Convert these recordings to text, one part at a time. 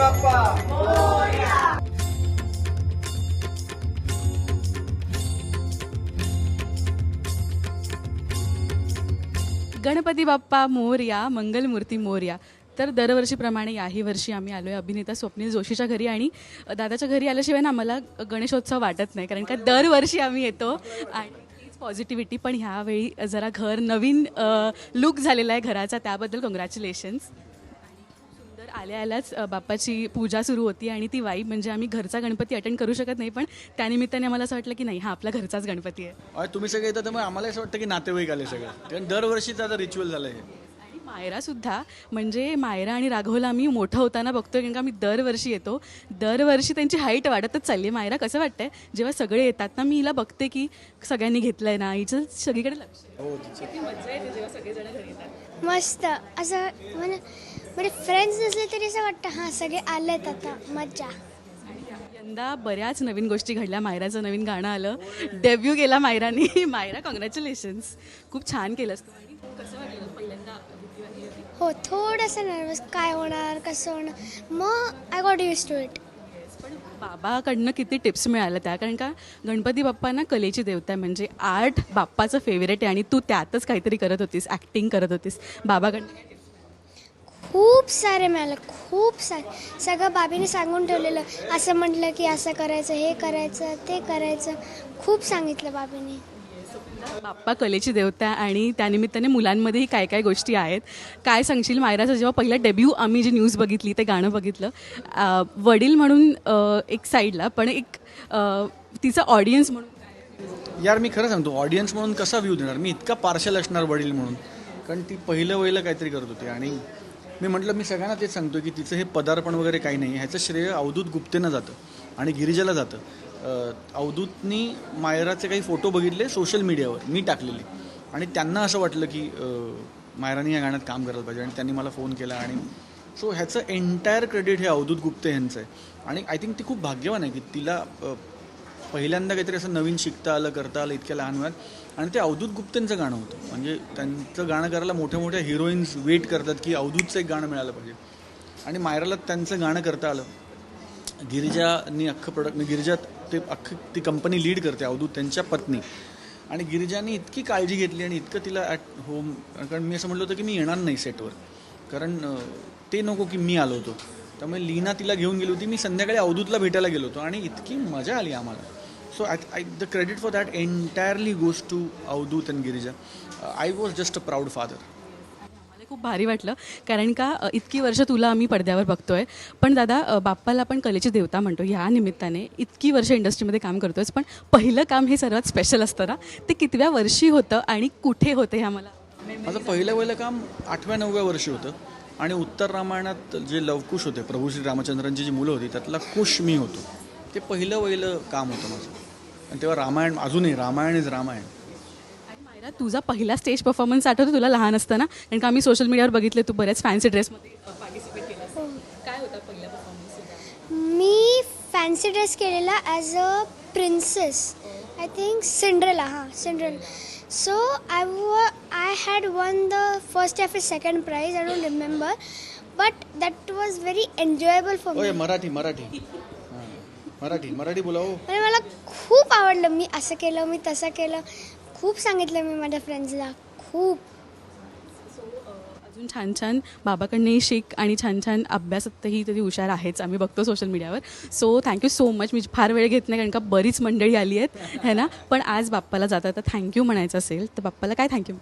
बाप्पा. गणपती बाप्पा मोरया मंगलमूर्ती मोरया. तर दरवर्षीप्रमाणे याही वर्षी आम्ही आलो आहे अभिनेता स्वप्नील जोशीच्या घरी आणि दादाच्या घरी आल्याशिवाय ना आम्हाला गणेशोत्सव वाटत नाही कारण का दरवर्षी आम्ही येतो आणि पॉझिटिव्हिटी पण ह्यावेळी जरा घर नवीन लुक झालेला आहे घराचा त्याबद्दल कॉंग्रॅच्युलेशन्स आल्या आल्याच बाप्पाची पूजा सुरू होती आणि ती वाईब म्हणजे आम्ही घरचा गणपती अटेंड करू शकत नाही पण त्यानिमित्ताने आम्हाला असं वाटलं की नाही हा आपला घरचाच गणपती आहे. तुम्ही सगळे येतात तर मग आम्हाला असं वाटतं की नातेवाईक आले सगळे. कारण दरवर्षीचं आता रिच्युअल झालं हे आणि मायरा सुद्धा म्हणजे मायरा आणि राघवला आम्ही मोठं होताना बघतोय कारण का आम्ही दरवर्षी येतो. दरवर्षी त्यांची हाईट वाढतच चालली आहे. मायरा कसं वाटतंय? जेव्हा सगळे येतात ना मी हिला बघते की सगळ्यांनी घेतलंय ना हिचं सगळीकडे लक्ष आहे. हो तिचं किती मजा येते जेव्हा सगळेजण घरी येतात. मस्त. असं म्हणजे फ्रेंड्स नसले तरी असं वाटतं हां सगळे आलेत आता मज्जा. यंदा बऱ्याच नवीन गोष्टी घडल्या. मायराचं नवीन गाणं आलं. डेब्यू केला मायराने. मायरा कॉंग्रॅच्युलेशन्स खूप छान केलंस तू आणि कसं वाटलं पहिल्यांदा भीती वाटली होती? हो थोडंसं नर्वस काय होणार? कसं होणार? मग I got use to it पण बाबाकडनं किती टिप्स मिळाल्या त्या? कारण का गणपती बाप्पा ना कलेची देवता आहे. म्हणजे आर्ट बाप्पाचं फेवरेट आहे आणि तू त्यातच काहीतरी करत होतीस ॲक्टिंग करत होतीस. बाबाकडनं काय tips? खूप सारे मिळाले खूप सारे. सगळं बाबीने सांगून ठेवलेलं. असं म्हटलं की असं करायचं हे करायचं ते करायचं. खूप सांगितलं बाबीने. बाप्पा कलेची देवता आणि त्यानिमित्ताने मुलांमध्येही काय काय गोष्टी आहेत. काय सांगशील मायराचं? जेव्हा पहिला डेब्यू आम्ही जी न्यूज बघितली ते गाणं बघितलं. वडील म्हणून एक साईडला पण एक तिचा ऑडियन्स म्हणून काय? यार मी खरं सांगतो ऑडियन्स म्हणून कसा व्ह्यू देणार? मी इतका पार्शल असणार वडील म्हणून. कारण ती पहिलं वहिलं काहीतरी करत होती आणि मी म्हटलं मी सगळ्यांना तेच सांगतो की तिचं हे पदार्पण वगैरे काही नाही. ह्याचं श्रेय अवधूत गुप्तेनं जातं आणि गिरिजाला जातं. अवधूतनी मायराचे काही फोटो बघितले सोशल मीडियावर मी टाकलेले. आणि त्यांना असं वाटलं की मायरानी या गाण्यात काम करायला पाहिजे आणि त्यांनी मला फोन केला आणि सो ह्याचं एंटायर क्रेडिट हे अवधूत गुप्ते यांचं आहे. आणि आय थिंक ती खूप भाग्यवान आहे की तिला पहिल्यांदा काहीतरी असं नवीन शिकता आलं करता आलं इतक्या लहान वयात. आणि ते अवधूत गुप्तेंचं गाणं होतं. म्हणजे त्यांचं गाणं करायला मोठ्या मोठ्या हिरोईन्स वेट करतात की अवधूतचं एक गाणं मिळालं पाहिजे. आणि मायराला त्यांचं गाणं करता आलं. गिरिजानी अख्खं प्रोडक्ट म्हणजे गिरिजा ते अख्खी ती कंपनी लीड करते अवधूत त्यांच्या पत्नी. आणि गिरिजानी इतकी काळजी घेतली आणि इतकं तिला ॲट होम कारण मी असं म्हटलं होतं की मी येणार नाही सेटवर कारण ते नको की मी आलो होतो. त्यामुळे लीना तिला घेऊन गेली होती. मी संध्याकाळी अवधूतला भेटायला गेलो होतो आणि इतकी मजा आली आम्हाला. So I I the credit for that entirely goes to Avdhoot and Girija I was just a proud father मला खूप भारी वाटलं कारण का इतकी वर्ष तुला आम्ही पडद्यावर बघतोय. पण दादा बाप्पाला आपण कलेची देवता म्हणतो ह्या निमित्ताने इतकी वर्ष इंडस्ट्रीमध्ये काम करतोयस पण पहिलं काम हे सर्वात स्पेशल असतं ना? ते कितव्या वर्षी होतं आणि कुठे होतं हे आम्हाला माझं पहिलं पहिलं काम आठव्या नवव्या वर्षी होतं. आणि उत्तर रामायणात जे लवकुश होते प्रभू श्री रामचंद्रांची जी मुलं होती त्यातला कुश मी होतो. ते पहिलं पहिलं काम होतं माझं. आणि तेव्हा रामायण अजूनही रामायण इज रामायण. मायरा तुझा पहिला स्टेज परफॉर्मन्स आठवतो? तुला लहान असताना? कारण का आम्ही सोशल मीडियावर बघितले तू बऱ्याच फॅन्सी ड्रेसमध्ये पार्टिसिपेट काय होता पहिला परफॉर्मन्स मी फॅन्सी ड्रेस केलेला as a princess I think Cinderella हां Cinderella so I we I had won the first of second prize I don't remember but that was very enjoyable for Marathi Marathi. हां. मराठी मराठी बोला हो आणि मला खूप आवडलं. मी असं केलं मी तसं केलं. खूप सांगितलं मी माझ्या फ्रेंड्सला खूप. अजून छान छान बाबाकडनंही शिक आणि छान छान अभ्यासातही तरी हुशार आहेच. आम्ही बघतो सोशल मीडियावर so thank you so much मी फार वेळ घेत नाही कारण का बरीच मंडळी आली आहेत. है ना? पण आज बाप्पाला जाता तर थँक्यू म्हणायचं असेल तर बाप्पाला काय थँक्यू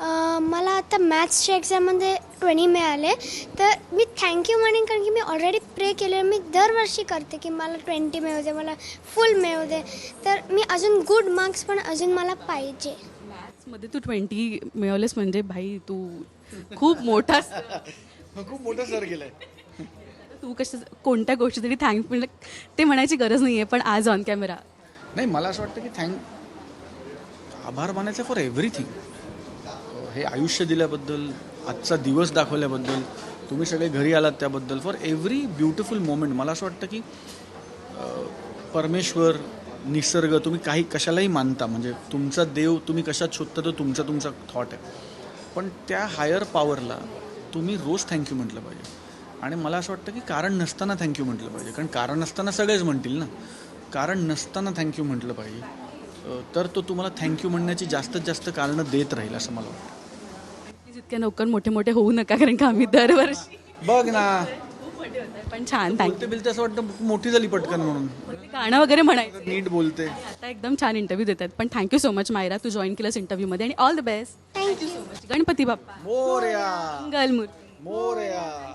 मला आता मॅथ्सच्या एक्झाममध्ये ट्वेंटी मिळाले. तर मी थँक्यू म्हणेन कारण की मी ऑलरेडी प्रे केले मी दरवर्षी करते की मला ट्वेंटी मिळू दे मला फुल मिळू दे. तर मी अजून गुड मार्क्स पण अजून मला पाहिजे. मॅथ्समध्ये तू ट्वेंटी मिळवलेस म्हणजे भाई तू खूप मोठा खूप मोठं सर गेलंय. तू कसं कोणत्या गोष्टीसाठी थँक म्हणजे ते म्हणायची गरज नाही आहे पण आज ऑन कॅमेरा नाही मला असं वाटतं की थँक आभार मानायचं फॉर एव्हरीथिंग हे आयुष्य दिल्याबद्दल आजचा दिवस दाखवल्याबद्दल तुम्ही सगळे घरी आलात त्याबद्दल फॉर एव्हरी ब्युटिफुल मोमेंट मला असं वाटतं की परमेश्वर निसर्ग तुम्ही काही कशालाही मानता म्हणजे तुमचा देव तुम्ही कशात शोधता तो तुमचा तुमचा थॉट आहे. पण त्या हायर पॉवरला तुम्ही रोज थँक्यू म्हटलं पाहिजे. आणि मला असं वाटतं की कारण नसताना थँक्यू म्हटलं पाहिजे. कारण कारण नसताना सगळेच म्हणतील ना. कारण नसताना थँक्यू म्हटलं पाहिजे. तर तो तुम्हाला थँक्यू म्हणण्याची जास्तीत जास्त कारणं देत राहील असं मला वाटतं. इतक्या लवकर मोठे मोठे होऊ नका कारण का आम्ही दरवर्षी बघ ना. खूप मोठे होत आहे पण छान थँक्यू बोलते बिलते असं वाटतं मोठी झाली पटकन म्हणून. गाणं वगैरे म्हणायचं. नीट बोलते. आता एकदम छान इंटरव्ह्यू देतात पण thank you so much Myra Tu join केलंस इंटरव्ह्यूमध्ये आणि all the best thank you Ganpati Bappa. Morya. मंगल मूर्ती. मोरया.